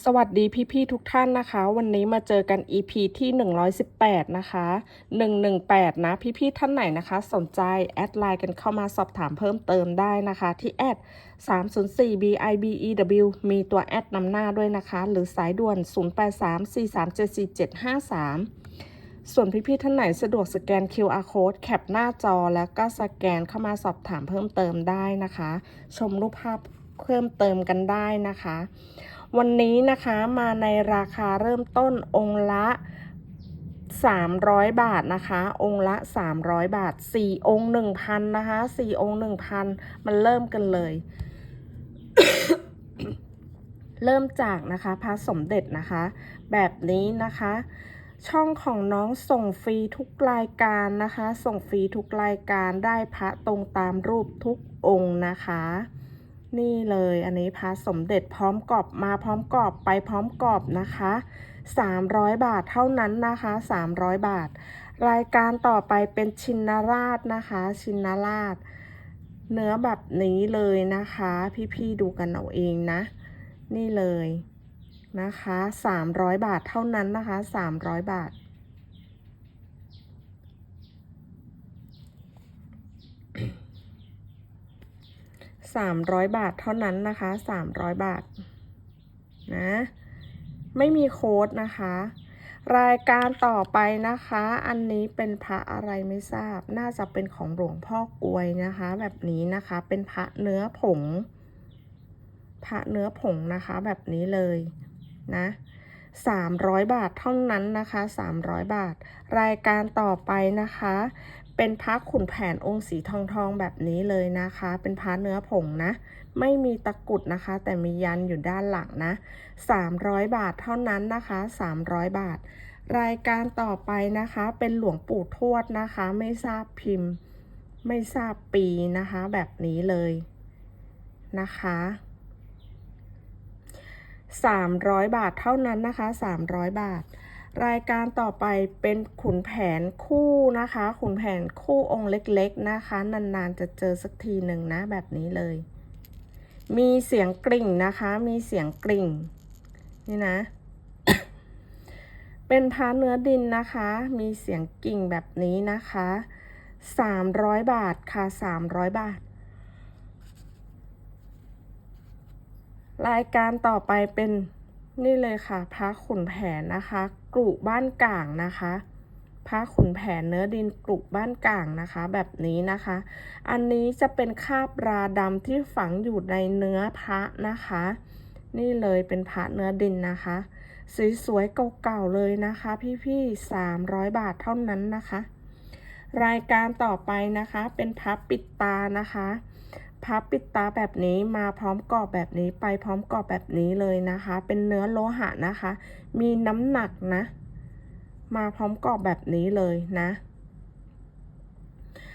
สวัสดีพี่ๆทุกท่านนะคะ วันนี้มาเจอกัน EP ที่ 118 นะคะ 118 นะพี่ๆท่านไหนนะคะ สนใจแอดไลน์กันเข้ามาสอบถามเพิ่มเติมได้นะคะ ที่แอด304 BIBEW มีตัวแอดนำหน้าด้วยนะคะ หรือสายด่วน 0834374753 ส่วนพี่ๆท่านไหนสะดวกสแกน QR code แคปหน้าจอแล้วก็สแกนเข้ามาสอบถามเพิ่มเติมได้นะคะ ชมรูปภาพเพิ่มเติมกันได้นะคะ วันนี้นะคะมาในราคาเริ่มต้นองค์ละ 300 บาทนะคะ องค์ละ 300 บาท 4 องค์ 1,000 นะคะ 4 องค์ 1,000 มันเริ่มกันเลย เริ่มจากนะคะพระสมเด็จนะคะ แบบนี้นะคะช่องของน้องส่งฟรีทุกรายการนะคะ ส่งฟรีทุกรายการได้พระตรงตามรูปทุกองค์นะคะ นี่เลยอันนี้พระสมเด็จพร้อมกรอบมาพร้อมกรอบไปพร้อมกรอบนะคะ 300 บาทเท่านั้นนะคะ 300 บาท รายการต่อไปเป็นชินราชนะคะ ชินราช เนื้อแบบนี้เลยนะคะ พี่ๆดูกันเอาเองนะ นี่เลยนะคะ 300 บาทเท่านั้นนะคะ 300 บาท 300 บาทเท่านั้นนะคะ 300 บาทนะไม่มีโค้ดนะคะ รายการต่อไปนะคะ อันนี้เป็นพระอะไรไม่ทราบ น่าจะเป็นของหลวงพ่อกลวยนะคะ แบบนี้นะคะเป็นพระเนื้อผง พระเนื้อผงนะคะ แบบนี้เลยนะ300บาทเท่านั้นนะคะ300บาท รายการต่อไปนะคะ เป็นพระขุนแผนองค์สีทองทองแบบนี้เลยนะคะ เป็นพระเนื้อผงนะ ไม่มีตะกุดนะคะ แต่มียันอยู่ด้านหลังนะ 300 บาทเท่านั้นนะคะ 300 บาท รายการต่อไปนะคะ เป็นหลวงปู่ทวดนะคะ ไม่ทราบพิมพ์ ไม่ทราบปีนะคะ แบบนี้เลยนะคะ300 บาทเท่านั้นนะคะ 300 บาท รายการต่อไปเป็นขุนแผนคู่นะคะ ขุนแผนคู่องค์เล็กๆนะคะ นานๆจะเจอสักทีหนึ่งนะแบบนี้เลย มีเสียงกริ่งนะคะ มีเสียงกริ่ง นี่นะ เป็นพาเนื้อดินนะคะ มีเสียงกิ่งแบบนี้นะคะ300บาทค่ะ300บาท รายการต่อไปเป็น นี่เลยค่ะ พระขุนแผนนะคะกรุบ้านก่างนะคะพระขุนแผนเนื้อดินกรุบ้านก่างนะคะ แบบนี้นะคะ อันนี้จะเป็นคาบราดำที่ฝังอยู่ในเนื้อพระนะคะ นี่เลยเป็นพระเนื้อดินนะคะสวยๆเก่าๆเลยนะคะ พี่ๆ300บาทเท่านั้นนะคะ รายการต่อไปนะคะเป็นพระปิดตานะคะ พับปิดตาแบบนี้มาพร้อมกรอบแบบนี้ไปพร้อมกรอบแบบนี้เลยนะคะ เป็นเนื้อโลหะนะคะ มีน้ำหนักนะ มาพร้อมกรอบแบบนี้เลยนะ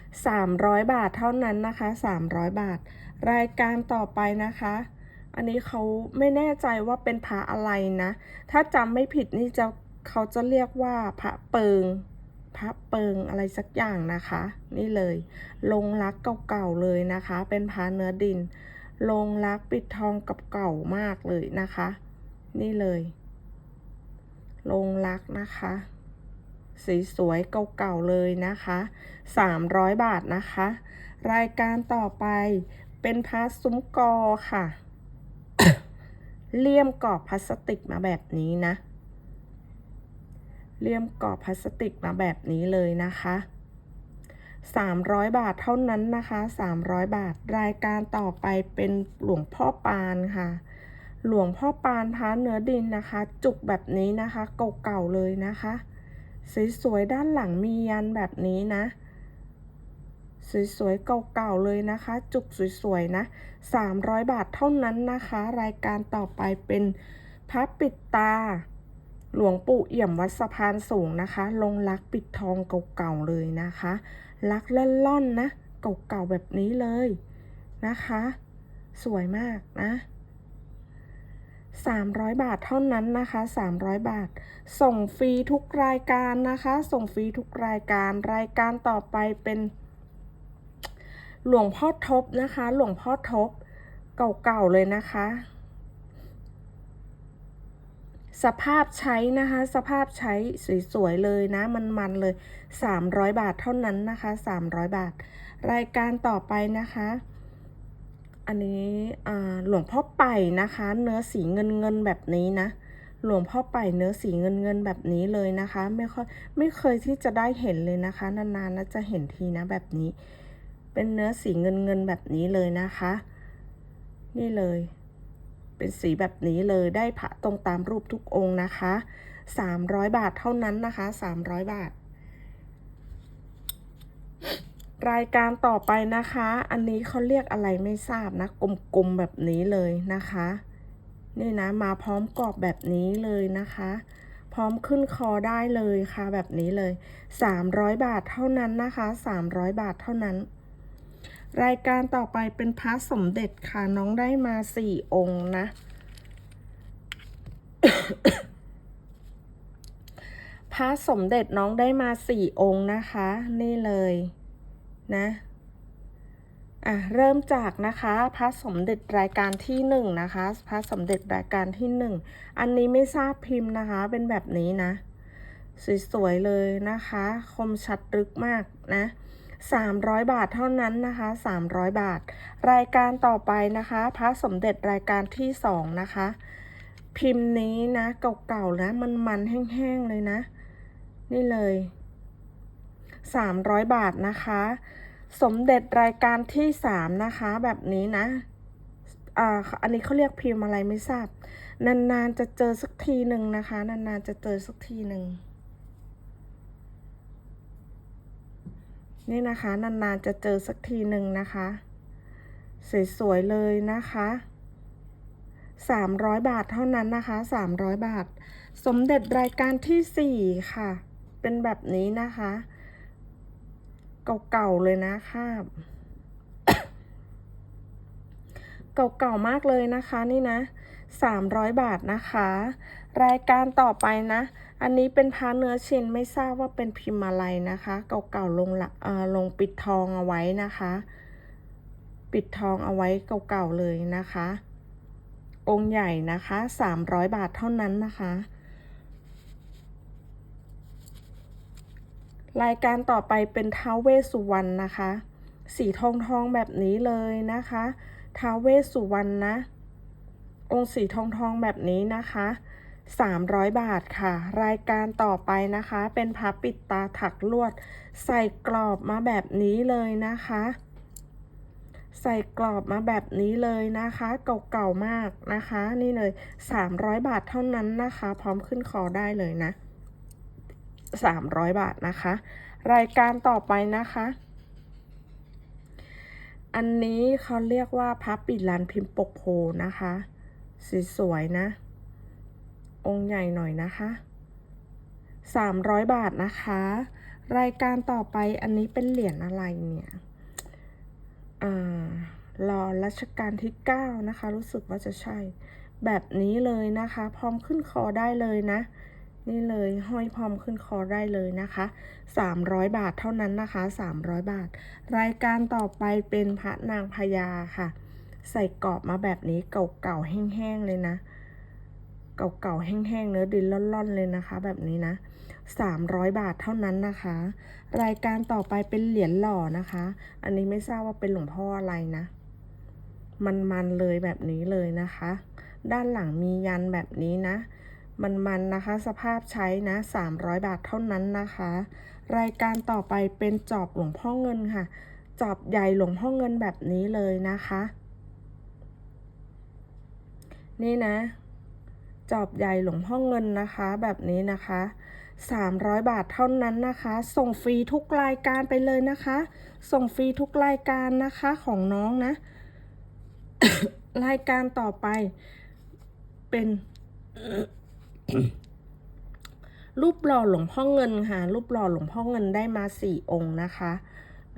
300 บาทเท่านั้นนะคะ 300 บาท รายการต่อไปนะคะ อันนี้เขาไม่แน่ใจว่าเป็นพระอะไรนะ ถ้าจำไม่ผิดนี่จะเขาจะเรียกว่าพระเปิง พระเปิงอะไรสักอย่างนะคะ นี่เลย ลงรักเก่าๆเลยนะคะ เป็นพระเนื้อดิน ลงรักปิดทองกับเก่ามากเลยนะคะ นี่เลย ลงรักนะคะ สีสวยเก่าๆเลยนะคะ 300 บาทนะคะ รายการต่อไปเป็นพระซุ้มกอค่ะ เลี่ยมกรอบพลาสติกมาแบบนี้นะ เลี่ยมกรอบพลาสติกมาแบบนี้เลยนะคะ 300 บาทเท่านั้นนะคะ 300 บาทรายการต่อไปเป็นหลวงพ่อปานค่ะ หลวงพ่อปานพระเนื้อดินนะคะ จุกแบบนี้นะคะเก่าๆเลยนะคะสวยๆด้านหลังมียันแบบนี้นะสวยๆเก่าๆเลยนะคะ จุกสวยๆนะ 300 บาทเท่านั้นนะคะ รายการต่อไปเป็นพระปิดตา หลวงปู่เอี่ยมวัดสะพานสูงนะคะ ลงรักปิดทองเก่าๆเลยนะคะ รักล่อนๆนะ เก่าๆแบบนี้เลยนะคะ สวยมากนะ300 บาทเท่านั้นนะคะ 300 บาท ส่งฟรีทุกรายการนะคะ ส่งฟรีทุกรายการ รายการต่อไปเป็น หลวงพ่อทบนะคะ หลวงพ่อทบเก่าๆเลยนะคะ สภาพใช้นะคะ สภาพใช้สวยๆเลยนะ มันๆเลย 300 บาทเท่านั้นนะคะ 300 บาท รายการต่อไปนะคะ อันนี้หลวงพ่อไป่นะคะ เนื้อสีเงินเงินแบบนี้นะ หลวงพ่อไป่เนื้อสีเงินเงินแบบนี้เลยนะคะ ไม่ค่อยไม่เคยที่จะได้เห็นเลยนะคะ นานๆนะจะเห็นทีนะแบบนี้ เป็นเนื้อสีเงินเงินแบบนี้เลยนะคะ นี่เลย เป็นสีแบบนี้เลยได้พระตรงตามรูปทุกองค์นะคะ 300 บาทเท่านั้นนะคะ 300 บาท รายการต่อไปนะคะ อันนี้เขาเรียกอะไรไม่ทราบนะ กลมๆแบบนี้เลยนะคะ นี่นะมาพร้อมกรอบแบบนี้เลยนะคะ พร้อมขึ้นคอได้เลยค่ะแบบนี้เลย 300 บาทเท่านั้นนะคะ 300 บาทเท่านั้น รายการต่อไปเป็นพระสมเด็จค่ะ น้องได้มา4องค์นะ พระสมเด็จน้องได้มา4องค์นะคะ นี่เลยนะอะเริ่มจากนะคะ พระสมเด็จรายการที่หนึ่งนะคะ พระสมเด็จรายการที่หนึ่งอันนี้ไม่ทราบพิมพ์นะคะ เป็นแบบนี้นะ สวยๆเลยนะคะ คมชัดลึกมากนะ 300 บาทเท่านั้นนะคะ 300 บาท รายการต่อไปนะคะ พระสมเด็จรายการที่สองนะคะ พิมพ์นี้นะเก่าๆนะมันๆแห้งๆเลยนะ นี่เลย 300 บาทนะคะ สมเด็จรายการที่สามนะคะ แบบนี้นะอ่าอันนี้เขาเรียกพิมพ์อะไรไม่ทราบ นานๆจะเจอสักทีหนึ่งนะคะ นานๆจะเจอสักทีหนึ่ง นี่นะคะ นานๆจะเจอสักทีหนึ่งนะคะ สวยๆเลยนะคะ300บาทเท่านั้นนะคะ300บาท สมเด็จรายการที่สี่ค่ะ เป็นแบบนี้นะคะ เก่าๆเลยนะค่ะ เก่าๆมากเลยนะคะนี่นะ 300 บาทนะคะ รายการต่อไปนะ อันนี้เป็นพาเนื้อชิ้นไม่ทราบว่าเป็นพิมพ์อะไรนะคะ เก่าๆลงละเอ่อลงปิดทองเอาไว้นะคะ ปิดทองเอาไว้เก่าๆเลยนะคะ องค์ใหญ่นะคะ 300 บาทเท่านั้นนะคะรายการต่อไปเป็นท้าวเวสุวรรณนะคะ สีทองทองๆแบบนี้เลยนะคะ ท้าวเวสสุวรรณนะ องค์สีทองทองๆแบบนี้นะคะ 300 บาทค่ะ รายการต่อไปนะคะ เป็นพับปิดตาถักลวด ใส่กรอบมาแบบนี้เลยนะคะ ใส่กรอบมาแบบนี้เลยนะคะ เก่าๆมากนะคะ นี่เลย 300 บาทเท่านั้นนะคะ พร้อมขึ้นคอได้เลยนะ 300 บาทนะคะ รายการต่อไปนะคะ อันนี้เขาเรียกว่าพับปิดลานพิมพ์ปกโพนะคะ สีสวยๆนะ องค์ใหญ่หน่อยนะคะ300บาทนะคะ รายการต่อไปอันนี้เป็นเหรียญอะไรเนี่ยอ่ารอรัชกาลที่9นะคะ รู้สึกว่าจะใช่ แบบนี้เลยนะคะ พร้อมขึ้นคอได้เลยนะ นี่เลยห้อยพร้อมขึ้นคอได้เลยนะคะ 300 บาทเท่านั้นนะคะ 300 บาท รายการต่อไปเป็นพระนางพญาค่ะ ใส่กรอบมาแบบนี้เก่าๆแห้งๆเลยนะ เก่าๆแห้งๆเนื้อดินล่อนๆเลยนะคะ แบบนี้นะ 300 บาทเท่านั้นนะคะ รายการต่อไปเป็นเหรียญหล่อนะคะ อันนี้ไม่ทราบว่าเป็นหลวงพ่ออะไรนะ มันๆเลยแบบนี้เลยนะคะ ด้านหลังมียันแบบนี้นะ มันๆนะคะ สภาพใช้นะ 300 บาทเท่านั้นนะคะ รายการต่อไปเป็นจอบหลวงพ่อเงินค่ะ จอบใหญ่หลวงพ่อเงินแบบนี้เลยนะคะ นี่นะ จอบใหญ่หลวงพ่อเงินนะคะ แบบนี้นะคะ 300 บาทเท่านั้นนะคะ ส่งฟรีทุกรายการไปเลยนะคะ ส่งฟรีทุกรายการนะคะของน้องนะ รายการต่อไปเป็น รูปหล่อหลวงพ่อเงินค่ะ รูปหล่อหลวงพ่อเงินได้มาสี่องค์นะคะ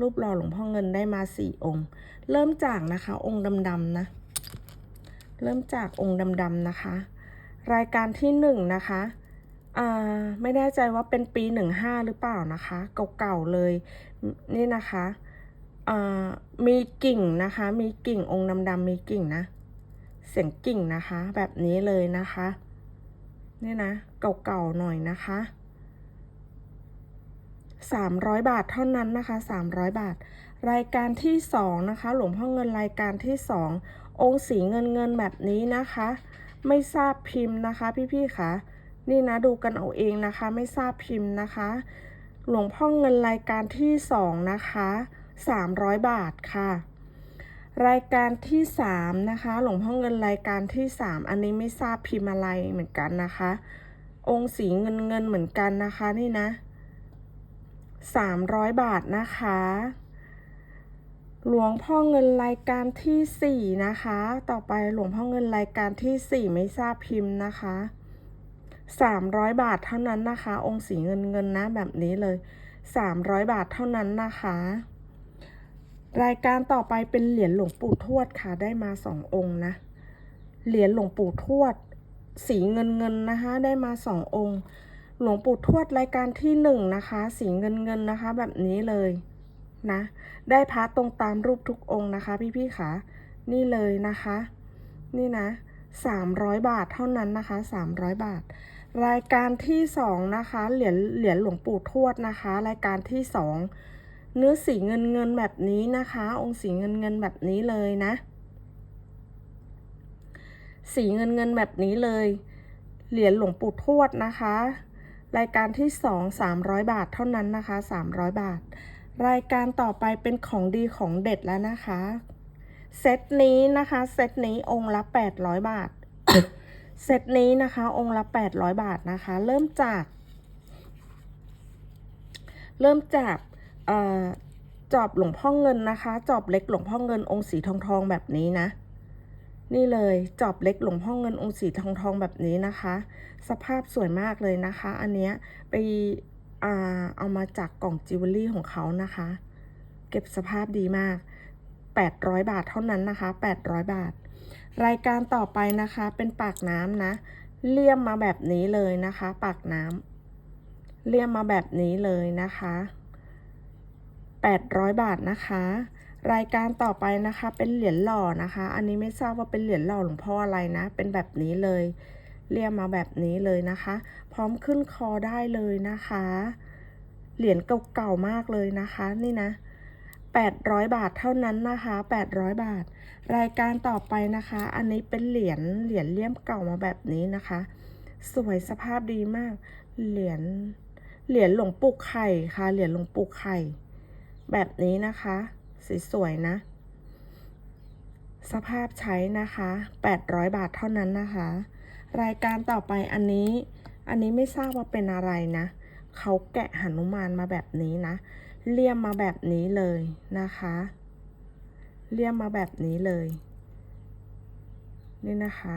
รูปหล่อหลวงพ่อเงินได้มาสี่องค์ เริ่มจากนะคะ องค์ดำๆนะ เริ่มจากองค์ดำๆนะคะ รายการที่หนึ่งนะคะอ่าไม่แน่ใจว่าเป็นปีหนึ่งห้าหรือเปล่านะคะ เก่าๆเลยนี่นะคะอ่ามีกิ่งนะคะ มีกิ่งองค์ดำๆมีกิ่งนะ เสียงกิ่งนะคะ แบบนี้เลยนะคะ นี่นะ เก่าๆหน่อยนะคะ300บาทเท่านั้นนะคะ300บาท รายการที่2นะคะ หลวงพ่อเงินรายการที่2องค์สีเงินเงินแบบนี้นะคะ ไม่ทราบพิมพ์นะคะ พี่ๆค่ะนี่นะดูกันเอาเองนะคะ ไม่ทราบพิมพ์นะคะ หลวงพ่อเงินรายการที่2นะคะ300บาทค่ะ รายการที่ 3 นะคะ หลวงพ่อเงินรายการที่ 3 อันนี้ไม่ทราบพิมพ์อะไรเหมือนกันนะคะ องค์สีเงินเงินเหมือนกันนะคะนี่นะ 300 บาทนะคะ หลวงพ่อเงินรายการที่ 4 นะคะ ต่อไปหลวงพ่อเงินรายการที่ 4 ไม่ทราบพิมพ์นะคะ 300 บาทเท่านั้นนะคะ องค์สีเงินเงินนะแบบนี้เลย 300 บาทเท่านั้นนะคะ รายการต่อไปเป็นเหรียญหลวงปู่ทวดค่ะ ได้มาสององค์นะ เหรียญหลวงปู่ทวด สีเงินเงินนะคะ ได้มาสององค์ หลวงปู่ทวดรายการที่หนึ่งนะคะ สีเงินเงินนะคะ แบบนี้เลยนะ ได้พระตรงตามรูปทุกองค์นะคะ พี่ๆค่ะ นี่เลยนะคะ นี่นะ300บาทเท่านั้นนะคะ300บาท รายการที่สองนะคะ เหรียญเหรียญหลวงปู่ทวดนะคะ รายการที่สอง เนื้อสีเงินเงินแบบนี้นะคะ องค์สีเงินเงินแบบนี้เลยนะ สีเงินเงินแบบนี้เลย เหรียญหลวงปู่ทวดนะคะ รายการที่สอง300บาทเท่านั้นนะคะ300บาท รายการต่อไปเป็นของดีของเด็ดแล้วนะคะ เซตนี้นะคะ เซตนี้องค์ละ800บาท เซตนี้นะคะ องค์ละ800บาทนะคะ เริ่มจาก เริ่มจาก จอบหลวงพ่อเงินนะคะ จอบเล็กหลวงพ่อเงินองค์สีทองทองแบบนี้นะ นี่เลยจอบเล็กหลวงพ่อเงินองค์สีทองทองแบบนี้นะคะ สภาพสวยมากเลยนะคะ อันเนี้ยไปอเอามาจากกล่องจิวเวลรี่ของเขานะคะ เก็บสภาพดีมาก 800 บาทเท่านั้นนะคะ 800 บาท รายการต่อไปนะคะเป็นปากน้ำนะ เลี่ยมมาแบบนี้เลยนะคะ ปากน้ำเลี่ยมมาแบบนี้เลยนะคะ 800 บาทนะคะ รายการต่อไปนะคะเป็นเหรียญหล่อนะคะ อันนี้ไม่ทราบว่าเป็นเหรียญหล่อหลวงพ่ออะไรนะ เป็นแบบนี้เลยเลี่ยมมาแบบนี้เลยนะคะ พร้อมขึ้นคอได้เลยนะคะ เหรียญเก่าๆมากเลยนะคะ นี่นะ800 บาทเท่านั้นนะคะ 800 บาท รายการต่อไปนะคะ อันนี้เป็นเหรียญ เหรียญเลี่ยมเก่ามาแบบนี้นะคะ สวยสภาพดีมาก เหรียญ เหรียญหลวงปู่ไข่ค่ะ เหรียญหลวงปู่ไข่ แบบนี้นะคะ สวยๆนะ สภาพใช้นะคะ 800 บาทเท่านั้นนะคะ รายการต่อไปอันนี้ อันนี้ไม่ทราบว่าเป็นอะไรนะ เขาแกะหนุมานมาแบบนี้นะ เลี่ยมมาแบบนี้เลยนะคะ เลี่ยมมาแบบนี้เลย นี่นะคะ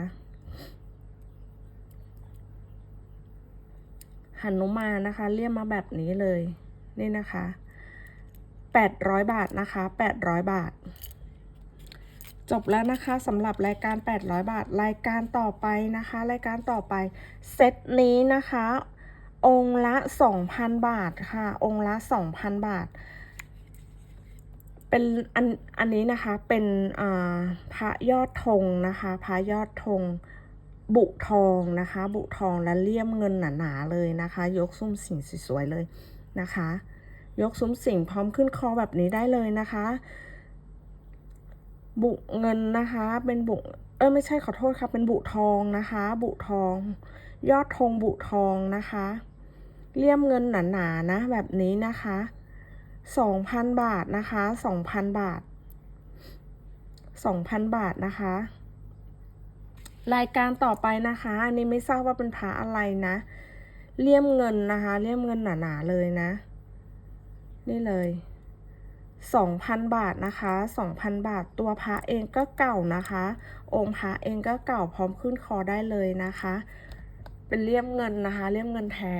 หันุมานนะคะ เลี่ยมมาแบบนี้เลย นี่นะคะ 800 บาทนะคะ 800 บาท จบแล้วนะคะสำหรับรายการ 800 บาท รายการต่อไปนะคะ รายการต่อไปเซตนี้นะคะ องค์ละ 2,000 บาทค่ะ องค์ละ 2,000 บาท เป็นอันอันนี้นะคะเป็นอ่าพระยอดธงนะคะพระยอดธงบุทองนะคะ บุทองและเลี่ยมเงินหนาๆเลยนะคะ ยกซุ้มสิ่งสวยๆเลยนะคะ ยกซุ้มสิ่งพร้อมขึ้นคอแบบนี้ได้เลยนะคะ บุเงินนะคะ เป็นบุเออไม่ใช่ขอโทษค่ะเป็นบุทองนะคะ บุทอง ยอดธงบุทองนะคะเลี่ยมเงินหนาๆนะ แบบนี้นะคะสองพันบาทนะคะสองพันบาทสองพันบาทนะคะ รายการต่อไปนะคะ อันนี้ไม่ทราบว่าเป็นพระอะไรนะ เลี่ยมเงินนะคะ เลี่ยมเงินหนาๆเลยนะ นี่เลยสองพันบาทนะคะสองพันบาทตัวพระเองก็เก่านะคะ องค์พระเองก็เก่าพร้อมขึ้นคอได้เลยนะคะ เป็นเลี่ยมเงินนะคะ เลี่ยมเงินแท้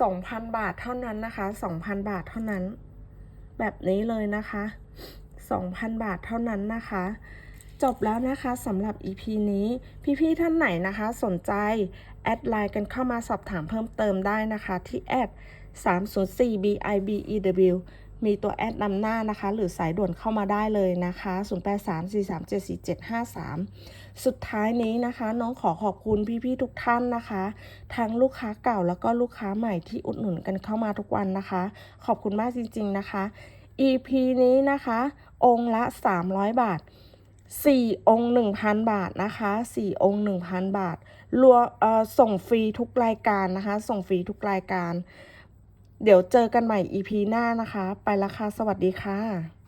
สองพันบาทเท่านั้นนะคะสองพันบาทเท่านั้น แบบนี้เลยนะคะสองพันบาทเท่านั้นนะคะจบแล้วนะคะสำหรับ EP นี้ พี่ๆท่านไหนนะคะ สนใจ แอดไลน์กันเข้ามาสอบถามเพิ่มเติมได้นะคะที่แอด 304 bibew มีตัวแอดนำหน้านะคะ หรือสายด่วนเข้ามาได้เลยนะคะ 0834374753 สุดท้ายนี้นะคะ น้องขอขอบคุณพี่ๆทุกท่านนะคะ ทั้งลูกค้าเก่าแล้วก็ลูกค้าใหม่ที่อุดหนุนกันเข้ามาทุกวันนะคะ ขอบคุณมากจริงๆนะคะ EP นี้นะคะ องค์ละ 300 บาท 4 องค์ 1,000 บาทนะคะ 4 องค์ 1,000 บาทรวมส่งฟรีทุกรายการนะคะ ส่งฟรีทุกรายการ เดี๋ยวเจอกันใหม่ EP หน้านะคะ ไปละค่ะ สวัสดีค่ะ